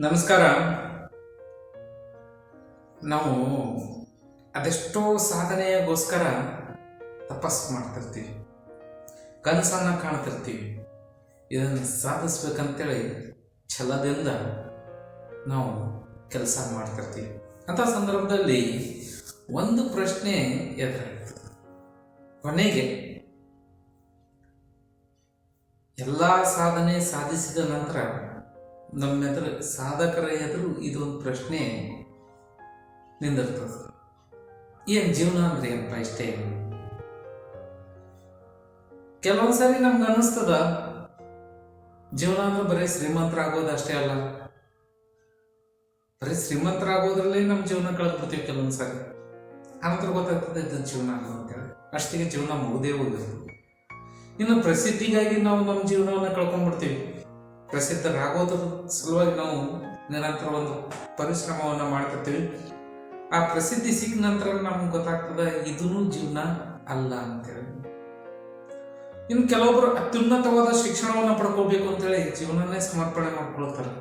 ನಮಸ್ಕಾರ. ನಾವು ಅದೆಷ್ಟೋ ಸಾಧನೆಗೋಸ್ಕರ ತಪಸ್ಸು ಮಾಡ್ತಿರ್ತೀವಿ. ಕನಸನ್ನು ಕಾಣ್ತಿರ್ತೀವಿ. ಇದನ್ನು ಸಾಧಿಸ್ಬೇಕಂತೇಳಿ ಛಲದಿಂದ ನಾವು ಕೆಲಸ ಮಾಡ್ತಿರ್ತೀವಿ. ಅಂಥ ಸಂದರ್ಭದಲ್ಲಿ ಒಂದು ಪ್ರಶ್ನೆ ಎದುರಾಗ್ತದೆ ಕೊನೆಗೆ, ಎಲ್ಲ ಸಾಧನೆ ಸಾಧಿಸಿದ ನಂತರ ನಮ್ಮ ಎದುರು ಸಾಧಕರ ಎದುರು ಇದೊಂದು ಪ್ರಶ್ನೆ ನಿಂದಿರ್ತದೆ. ಏನು ಜೀವನ ಅಂದ್ರೆ ಏನಪ್ಪ ಇಷ್ಟೇ? ಕೆಲವೊಂದ್ಸರಿ ನಮ್ಗೆ ಅನ್ನಿಸ್ತದ, ಜೀವನ ಅಂದ್ರೆ ಬರೀ ಶ್ರೀಮಂತರಾಗೋದು ಅಷ್ಟೇ ಅಲ್ಲ. ಬರೀ ಶ್ರೀಮಂತರಾಗೋದ್ರಲ್ಲೇ ನಮ್ಮ ಜೀವನ ಕಳೆದ್ಬಿಡ್ತೀವಿ ಕೆಲವೊಂದ್ಸರಿ ಆನಂತರ ಗೊತ್ತಾಗ್ತದೆ ಇದು ಜೀವನ ಅಂತೇಳಿ ಅಷ್ಟಿಗೆ ಜೀವನ ಮುಗದೇ ಹೋಗುದು ಇನ್ನು ಪ್ರಸಿದ್ಧಿಗಾಗಿ ನಾವು ನಮ್ಮ ಜೀವನವನ್ನು ಕಳ್ಕೊಂಡ್ಬಿಡ್ತೀವಿ. ಪ್ರಸಿದ್ಧರಾಗೋದ್ರ ಸಲುವಾಗಿ ನಾವು ನಿರಂತರ ಒಂದು ಪರಿಶ್ರಮವನ್ನು ಮಾಡ್ತಿರ್ತೀವಿ ಆ ಪ್ರಸಿದ್ಧಿ ಸಿಕ್ಕ ನಂತರ ನಮ್ಗೆ ಗೊತ್ತಾಗ್ತದೆ ಇದೂ ಜೀವನ ಅಲ್ಲ ಅಂತೇಳಿ. ಇನ್ನು ಕೆಲವೊಬ್ಬರು ಅತ್ಯುನ್ನತವಾದ ಶಿಕ್ಷಣವನ್ನು ಪಡ್ಕೋಬೇಕು ಅಂತೇಳಿ ಜೀವನನ್ನೇ ಸಮರ್ಪಣೆ ಮಾಡ್ಕೊಳ್ತಾರೆ.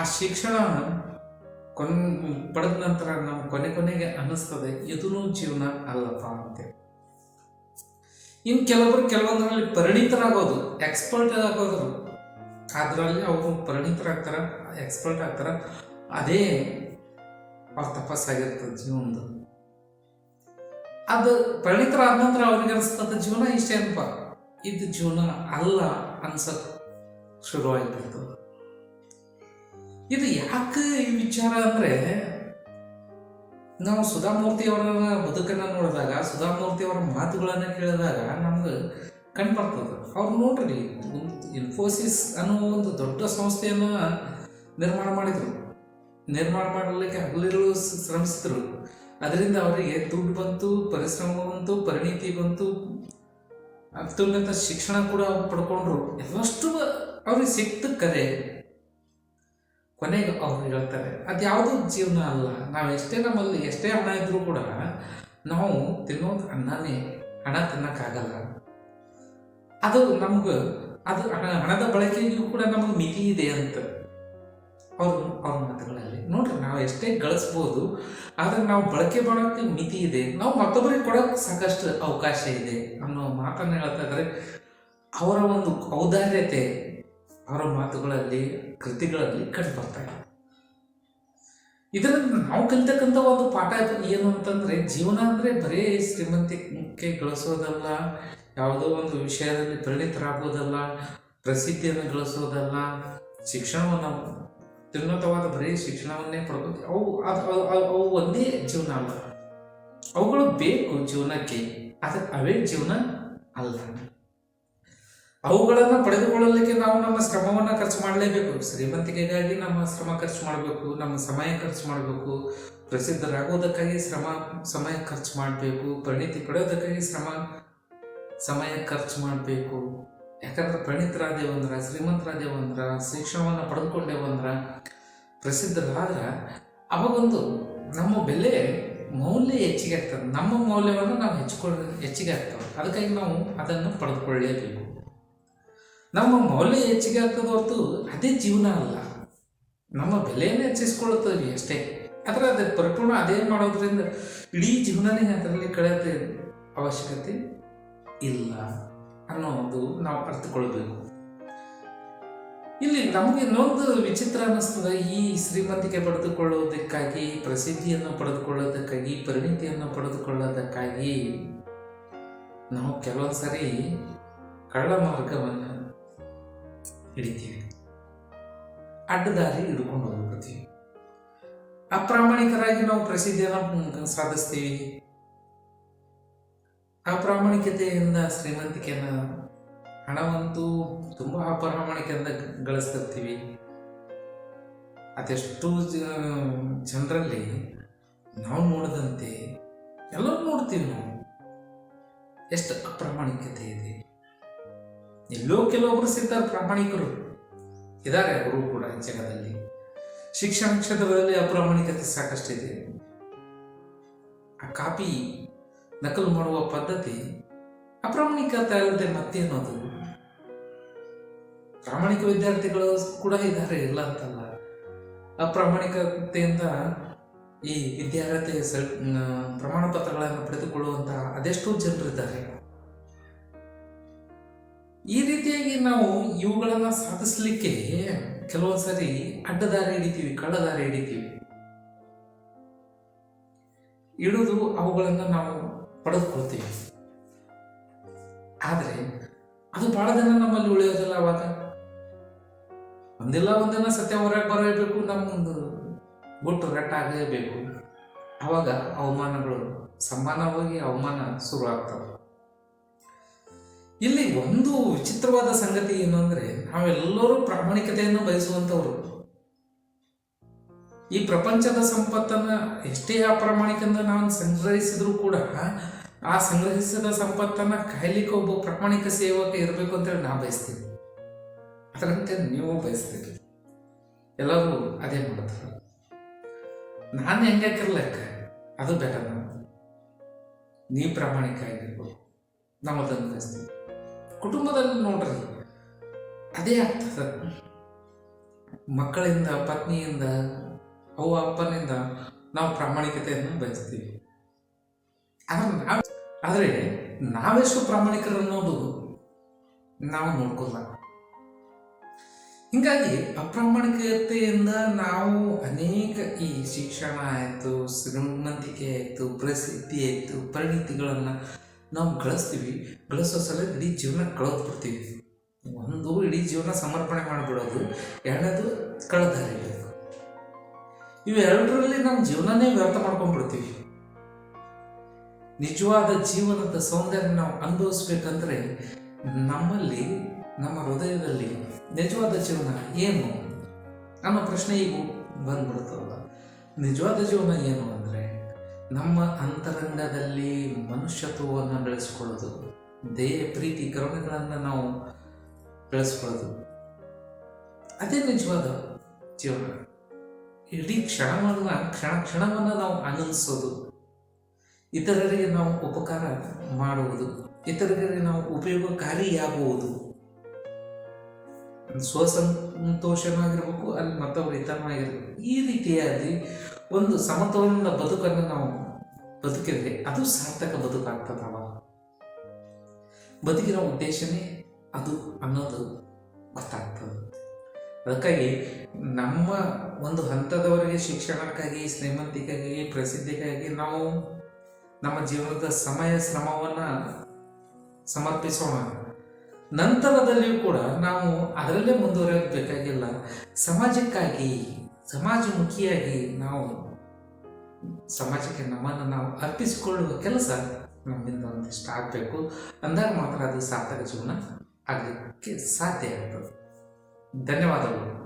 ಆ ಶಿಕ್ಷಣ ಕೊನ್, ಪಡೆದ ನಂತರ ನಮ್ಗೆ ಕೊನೆ ಕೊನೆಗೆ ಅನ್ನಿಸ್ತದೆ ಇದೂ ಜೀವನ ಅಲ್ಲಪ್ಪ ಅಂತೇಳಿ. ಇನ್ನು ಕೆಲವರು ಕೆಲವೊಂದರಲ್ಲಿ ಪರಿಣಿತರಾಗೋದು ಎಕ್ಸ್ಪರ್ಟ್ ಆಗೋದು. ಅದರಲ್ಲಿ ಅವರು ಪರಿಣಿತರಾಗ್ತಾರ ಎಕ್ಸ್ಪರ್ಟ್ ಆಗ್ತಾರ. ಅದೇ ಅವ್ರ ತಪಸ್ಸಾಗಿರ್ತದೆ ಜೀವನದ. ಅದು ಪರಿಣಿತರಾದ ನಂತರ ಅವ್ರಿಗೆ ಅನಿಸ್ತದ ಜೀವನ ಇಷ್ಟೇ ಅನ್ಪ ಇದು ಜೀವನ ಅಲ್ಲ ಅನ್ಸಕ್ ಶುರುವಾಗಿರ್ತದೆ ಇದು ಯಾಕೆ ಈ ವಿಚಾರ ಅಂದ್ರೆ ನಾವು ಸುಧಾಮೂರ್ತಿ ಅವರ ಬದುಕನ್ನ ನೋಡಿದಾಗ, ಸುಧಾಮೂರ್ತಿ ಅವರ ಮಾತುಗಳನ್ನ ಕೇಳಿದಾಗ ನಮ್ಗೆ ಕಂಡುಬರ್ತದೆ ಅವ್ರು ನೋಡ್ರಿ ಇನ್ಫೋಸಿಸ್ ಅನ್ನೋ ಒಂದು ದೊಡ್ಡ ಸಂಸ್ಥೆಯನ್ನ ನಿರ್ಮಾಣ ಮಾಡಿದ್ರು. ನಿರ್ಮಾಣ ಮಾಡಲಿಕ್ಕೆ ಹಗಲಿರುಳು ಶ್ರಮಿಸಿದ್ರು. ಅದರಿಂದ ಅವರಿಗೆ ದುಡ್ಡು ಬಂತು, ಪರಿಶ್ರಮ ಬಂತು, ಪರಿಣಿತಿ ಬಂತು. ಅತ್ಯುನ್ನತ ಶಿಕ್ಷಣ ಕೂಡ ಪಡ್ಕೊಂಡ್ರು. ಎಲ್ಲಷ್ಟು ಅವ್ರಿಗೆ ಸಿಕ್ತು ಕರೆ. ಕೊನೆಗೆ ಅವ್ರು ಹೇಳ್ತಾರೆ ಅದ್ಯಾವುದು ಜೀವನ ಅಲ್ಲ. ನಾವು ಎಷ್ಟೇ ನಮ್ಮಲ್ಲಿ, ಎಷ್ಟೇ ಹಣ ಇದ್ದರೂ ಕೂಡ ನಾವು ತಿನ್ನೋದು ಅನ್ನನೇ ಹಣ ತಿನ್ನಕ್ಕಾಗಲ್ಲ. ಅದು ನಮ್ಗೆ, ಅದು ಹಣ- ಹಣದ ಬಳಕೆಗೂ ಕೂಡ ನಮಗೆ ಮಿತಿ ಇದೆ ಅಂತ. ಅವರು ಅವ್ರ ಮಾತುಗಳಲ್ಲಿ, ನೋಡ್ರಿ, ನಾವು ಎಷ್ಟೇ ಗಳಿಸ್ಬೋದು, ಆದರೆ ನಾವು ಬಳಕೆ ಮಾಡೋಕ್ಕೆ ಮಿತಿ ಇದೆ. ನಾವು ಮತ್ತೊಬ್ಬರಿಗೆ ಕೊಡೋಕೆ ಸಾಕಷ್ಟು ಅವಕಾಶ ಇದೆ. ಅನ್ನೋ ಮಾತನ್ನು ಹೇಳ್ತಾ ಇದ್ದಾರೆ ಅವರ ಒಂದು ಔದಾರ್ಯತೆ ಅವರ ಮಾತುಗಳಲ್ಲಿ, ಕೃತಿಗಳಲ್ಲಿ ಕಂಡು ಬರ್ತಾ ಇದೆ. ಇದರಿಂದ ನಾವು ಕಲಿತಕ್ಕಂಥ ಒಂದು ಪಾಠ ಏನು ಅಂತಂದ್ರೆ, ಜೀವನ ಅಂದ್ರೆ ಬರೀ ಶ್ರೀಮಂತಿಕೆ ಗಳಿಸೋದಲ್ಲ, ಯಾವುದೋ ಒಂದು ವಿಷಯದಲ್ಲಿ ಪರಿಣಿತರಾಗೋದಲ್ಲ, ಪ್ರಸಿದ್ಧಿಯನ್ನು ಗಳಿಸೋದಲ್ಲ, ಶಿಕ್ಷಣವನ್ನು, ಉನ್ನತವಾದ ಬರೀ ಶಿಕ್ಷಣವನ್ನೇ ಪಡ್ಕೋದು ಅವು ಅದು ಅವು ಒಂದೇ ಜೀವನ ಅಲ್ಲ. ಅವುಗಳು ಬೇಕು ಜೀವನಕ್ಕೆ, ಆದರೆ ಅವೇ ಜೀವನ ಅಲ್ಲ. ಅವುಗಳನ್ನು ಪಡೆದುಕೊಳ್ಳಲಿಕ್ಕೆ ನಾವು ನಮ್ಮ ಶ್ರಮವನ್ನು ಖರ್ಚು ಮಾಡಲೇಬೇಕು. ಶ್ರೀಮಂತಿಕೆಗಾಗಿ ನಮ್ಮ ಶ್ರಮ ಖರ್ಚು ಮಾಡಬೇಕು, ನಮ್ಮ ಸಮಯ ಖರ್ಚು ಮಾಡಬೇಕು, ಪ್ರಸಿದ್ಧರಾಗುವುದಕ್ಕಾಗಿ ಶ್ರಮ, ಸಮಯ ಖರ್ಚು ಮಾಡಬೇಕು, ಪರಿಣಿತಿ ಪಡೆಯೋದಕ್ಕಾಗಿ ಶ್ರಮ, ಸಮಯ ಖರ್ಚು ಮಾಡಬೇಕು. ಯಾಕಂದ್ರೆ ಪರಿಣಿತರಾದೇವಂದ್ರ ಶ್ರೀಮಂತರಾದೇವಂದ್ರ ಶಿಕ್ಷಣವನ್ನು ಪಡೆದುಕೊಂಡೇವಂದ್ರ ಪ್ರಸಿದ್ಧರಾದ್ರೆ, ಅವಾಗೊಂದು ನಮ್ಮ ಬೆಲೆ ಮೌಲ್ಯ ಹೆಚ್ಚಿಗೆ ಆಗ್ತದೆ. ನಮ್ಮ ಮೌಲ್ಯವನ್ನು ನಾವು ಹೆಚ್ಚಿಕೊಳ್ಳ ಹೆಚ್ಚಿಗೆ ಆಗ್ತವೆ. ಅದಕ್ಕಾಗಿ ನಾವು ಅದನ್ನು ಪಡೆದುಕೊಳ್ಳಲೇಬೇಕು. ನಮ್ಮ ಮೌಲ್ಯ ಹೆಚ್ಚಿಗೆ ಆಗ್ತದ ಹೊರತು ಅದೇ ಜೀವನ ಅಲ್ಲ. ನಮ್ಮ ಬೆಲೆಯನ್ನು ಹೆಚ್ಚಿಸ್ಕೊಳ್ಳುತ್ತೀವಿ ಅಷ್ಟೇ. ಆದರೆ ಅದೇ ಪರಿಪೂರ್ಣ ಅದೇ ಮಾಡೋದ್ರಿಂದ ಇಡೀ ಜೀವನನೇ ಅದರಲ್ಲಿ ಕಳೆದ ಅವಶ್ಯಕತೆ ಇಲ್ಲ ಅನ್ನೋದು ನಾವು ಅರ್ಥಕೊಳ್ಬೇಕು. ಇಲ್ಲಿ ನಮಗೆ ಇನ್ನೊಂದು ವಿಚಿತ್ರ ಅನ್ನಿಸ್ತದೆ, ಈ ಶ್ರೀಮಂತಿಕೆ ಪಡೆದುಕೊಳ್ಳೋದಕ್ಕಾಗಿ ಪ್ರಸಿದ್ಧಿಯನ್ನು ಪಡೆದುಕೊಳ್ಳೋದಕ್ಕಾಗಿ ಪರಿಣಿತಿಯನ್ನು ಪಡೆದುಕೊಳ್ಳೋದಕ್ಕಾಗಿ ನಾವು ಕೆಲವೊಂದು ಸರಿ ಕಳ್ಳ ಮಾರ್ಗವನ್ನು ಹಿಡಿತೀವಿ. ಅಡ್ಡದಾರಿ ಹಿಡ್ಕೊಂಡು ಹೋಗ್ಬಿಡ್ತೀವಿ. ಅಪ್ರಾಮಾಣಿಕರಾಗಿ ನಾವು ಪ್ರಸಿದ್ಧಿಯನ್ನು ಸಾಧಿಸ್ತೀವಿ. ಅಪ್ರಾಮಾಣಿಕತೆಯಿಂದ ಶ್ರೀಮಂತಿಕೆಯನ್ನ, ಹಣವಂತೂ ತುಂಬ ಅಪ್ರಾಮಾಣಿಕೆಯಿಂದ ಗಳಿಸ್ತಿರ್ತೀವಿ. ಅದೆಷ್ಟು ಜನರಲ್ಲಿ ನಾವು ನೋಡಿದಂತೆ ಎಲ್ಲರೂ ನೋಡ್ತೀವಿ ನಾವು. ಎಷ್ಟು ಅಪ್ರಾಮಾಣಿಕತೆ ಇದೆ. ಎಲ್ಲೋ ಕೆಲವೊಬ್ರು ಸಿಗ್ತಾರೆ ಪ್ರಾಮಾಣಿಕರು. ಇದ್ದಾರೆ ಅವರು ಕೂಡ ಈ ಜಗದಲ್ಲಿ. ಶಿಕ್ಷಣ ಕ್ಷೇತ್ರದಲ್ಲಿ ಅಪ್ರಾಮಾಣಿಕತೆ ಸಾಕಷ್ಟಿದೆ. ಆ ಕಾಪಿ ನಕಲು ಮಾಡುವ ಪದ್ಧತಿ ಅಪ್ರಾಮಾಣಿಕತೆ ಅಲ್ಲದೆ ಅನ್ನೋದು ಪ್ರಾಮಾಣಿಕ ವಿದ್ಯಾರ್ಥಿಗಳು ಕೂಡ ಇದ್ದಾರೆ ಇಲ್ಲ ಅಂತಲ್ಲ? ಅಪ್ರಾಮಾಣಿಕತೆಯಿಂದ ಈ ವಿದ್ಯಾರ್ಥಿ ಸಲ್ ಪ್ರಮಾಣ ಪತ್ರಗಳನ್ನು ಪಡೆದುಕೊಳ್ಳುವಂತಹ ಅದೆಷ್ಟೋ ಜನರಿದ್ದಾರೆ. ಈ ರೀತಿಯಾಗಿ ನಾವು ಇವುಗಳನ್ನು ಸಾಧಿಸಲಿಕ್ಕೆ ಕೆಲವೊಂದ್ಸರಿ ಅಡ್ಡದಾರಿ ಹಿಡಿತೀವಿ, ಕಳ್ಳದಾರಿ ಹಿಡಿತೀವಿ. ಇಡುದು ಅವುಗಳನ್ನು ನಾವು ಪಡೆದುಕೊಳ್ತೀವಿ. ಆದರೆ ಅದು ಬಹಳ ದಿನ ನಮ್ಮಲ್ಲಿ ಉಳಿಯೋದಿಲ್ಲ ಅವಾಗ. ಒಂದಿಲ್ಲ ಒಂದಿನ ಸತ್ಯ ಹೊರಗೆ ಬರಬೇಕು ನಮ್ಮೊಂದು ಗುಟ್ಟು ರಟ್ಟಾಗಲೇಬೇಕು ಅವಾಗ ಅವಮಾನಗಳು ಸಮಾನವಾಗಿ ಅವಮಾನ ಶುರು ಆಗ್ತವೆ ಇಲ್ಲಿ ಒಂದು ವಿಚಿತ್ರವಾದ ಸಂಗತಿ ಏನು ಅಂದ್ರೆ ನಾವೆಲ್ಲರೂ ಪ್ರಾಮಾಣಿಕತೆಯನ್ನು ಬಯಸುವಂತವರು ಈ ಪ್ರಪಂಚದ ಸಂಪತ್ತನ್ನ ಎಷ್ಟೇ ಅಪ್ರಾಮಾಣಿಕಂದ ನಾವು ಸಂಗ್ರಹಿಸಿದ್ರು ಕೂಡ ಆ ಸಂಗ್ರಹಿಸಿದ ಸಂಪತ್ತನ್ನ ಕಾಯ್ಲಿಕ್ಕೆ ಒಬ್ಬ ಪ್ರಾಮಾಣಿಕ ಸೇವಕ ಇರಬೇಕು ಅಂತೇಳಿ ನಾ ಬಯಸ್ತೀವಿ ಅದರಂತೆ ನೀವು ಬಯಸ್ತೀರಿ. ಎಲ್ಲರೂ ಅದೇ ಮಾಡ್ತಾರೆ. ನಾನು ಹೆಂಗಾಕಿರ್ಲಕ್ಕ ಅದು ಬೇಡ ನಾನು. ನೀ ಪ್ರಾಮಾಣಿಕ ಆಗಿರ್ಬೋದು ನಾವು ಅದನ್ನು ಬಯಸ್ತೀವಿ ಕುಟುಂಬದಲ್ಲಿ ನೋಡ್ರಿ. ಅದೇ ಆಗ್ತದ ಮಕ್ಕಳಿಂದ, ಪತ್ನಿಯಿಂದ, ಅವ್ವ, ಅಪ್ಪನಿಂದ ನಾವು ಪ್ರಾಮಾಣಿಕತೆಯನ್ನು ಬಯಸ್ತೀವಿ. ಆದ್ರೆ ಆದರೆ ನಾವೆಷ್ಟು ಪ್ರಾಮಾಣಿಕರು ಅನ್ನೋದು ನಾವು ನೋಡ್ಕೋಲ್ಲ. ಹಿಂಗಾಗಿ ಅಪ್ರಾಮಾಣಿಕತೆಯಿಂದ ನಾವು ಅನೇಕ ಈ ಶಿಕ್ಷಣ ಆಯಿತು ಶ್ರೀಮಂತಿಕೆ ಆಯಿತು, ಪ್ರಸಿದ್ಧಿ ಆಯಿತು, ಪರಿಣಿತಿಗಳನ್ನು ನಾವು ಗಳಿಸ್ತೀವಿ, ಗಳಿಸೋ ಸಲ ಇಡೀ ಜೀವನ ಕಳೆದು ಬಿಡ್ತೀವಿ. ಒಂದು ಇಡೀ ಜೀವನ ಸಮರ್ಪಣೆ ಮಾಡಿಬಿಡೋದು, ಎರಡನೇದು ಕಳೆದಾರಿ ಇವೆರಡರಲ್ಲಿ ನಮ್ಮ ಜೀವನನೇ ವ್ಯರ್ಥ ಮಾಡ್ಕೊಂಡ್ಬಿಡ್ತೀವಿ. ನಿಜವಾದ ಜೀವನದ ಸೌಂದರ್ಯ ನಾವು ಅನುಭವಿಸ್ಬೇಕಂದ್ರೆ ನಮ್ಮಲ್ಲಿ, ನಮ್ಮ ಹೃದಯದಲ್ಲಿ ನಿಜವಾದ ಜೀವನ ಏನು? ಅನ್ನೋ ಪ್ರಶ್ನೆ ಈಗ ಬಂದ್ಬಿಡ್ತಲ್ಲ ನಿಜವಾದ ಜೀವನ ಏನು ಅಂದರೆ ನಮ್ಮ ಅಂತರಂಗದಲ್ಲಿ ಮನುಷ್ಯತ್ವವನ್ನು ಬೆಳೆಸ್ಕೊಳ್ಳೋದು, ದೇಹ ಪ್ರೀತಿ, ಕರುಣೆಗಳನ್ನು ನಾವು ಬೆಳೆಸ್ಕೊಳ್ಳೋದು. ಅದೇ ನಿಜವಾದ ಜೀವನ. ಇಡೀ ಕ್ಷಣವನ್ನು, ಕ್ಷಣ ಕ್ಷಣವನ್ನು ನಾವು ಆನಂದಿಸೋದು. ಇತರರಿಗೆ ನಾವು ಉಪಕಾರ ಮಾಡುವುದು, ಇತರರಿಗೆ ನಾವು ಉಪಯೋಗಕಾರಿಯಾಗುವುದು. ಸ್ವಸಂತೋಷನಾಗಿರ್ಬೇಕು, ಅಲ್ಲಿ ಮತ್ತೊಬ್ಬರು ಹಿತನಾಗಿರ್ಬೇಕು ಈ ರೀತಿಯಾಗಿ ಒಂದು ಸಮತೋಲನದ ಬದುಕನ್ನು ನಾವು ಬದುಕಿದ್ರೆ ಅದು ಸಾರ್ಥಕ ಬದುಕಾಗ್ತದವ ಬದುಕಿನ ಉದ್ದೇಶನೇ ಅದು ಅನ್ನೋದು ಗೊತ್ತಾಗ್ತದೆ. ಅದಕ್ಕಾಗಿ ನಮ್ಮ ಒಂದು ಹಂತದವರೆಗೆ ಶಿಕ್ಷಣಕ್ಕಾಗಿ ಶ್ರೀಮಂತಿಗಾಗಿ ಪ್ರಸಿದ್ಧಿಗಾಗಿ ನಾವು ನಮ್ಮ ಜೀವನದ ಸಮಯ, ಶ್ರಮವನ್ನು ಸಮರ್ಪಿಸೋಣ. ನಂತರದಲ್ಲಿಯೂ ಕೂಡ ನಾವು ಅದರಲ್ಲೇ ಮುಂದುವರಿಯಬೇಕಾಗಿಲ್ಲ ಸಮಾಜಕ್ಕಾಗಿ ಸಮಾಜಮುಖಿಯಾಗಿ ನಾವು ಸಮಾಜಕ್ಕೆ ನಮ್ಮನ್ನು ನಾವು ಅರ್ಪಿಸಿಕೊಳ್ಳುವ ಕೆಲಸ ನಮ್ಮಿಂದ ಒಂದಿಷ್ಟು ಆಗಬೇಕು. ಅಂದಾಗ ಮಾತ್ರ ಅದು ಸಾರ್ಥಕ ಜೀವನ ಆಗಲಿಕ್ಕೆ ಸಾಧ್ಯ ಆಗ್ತದೆ. ಧನ್ಯವಾದಗಳು.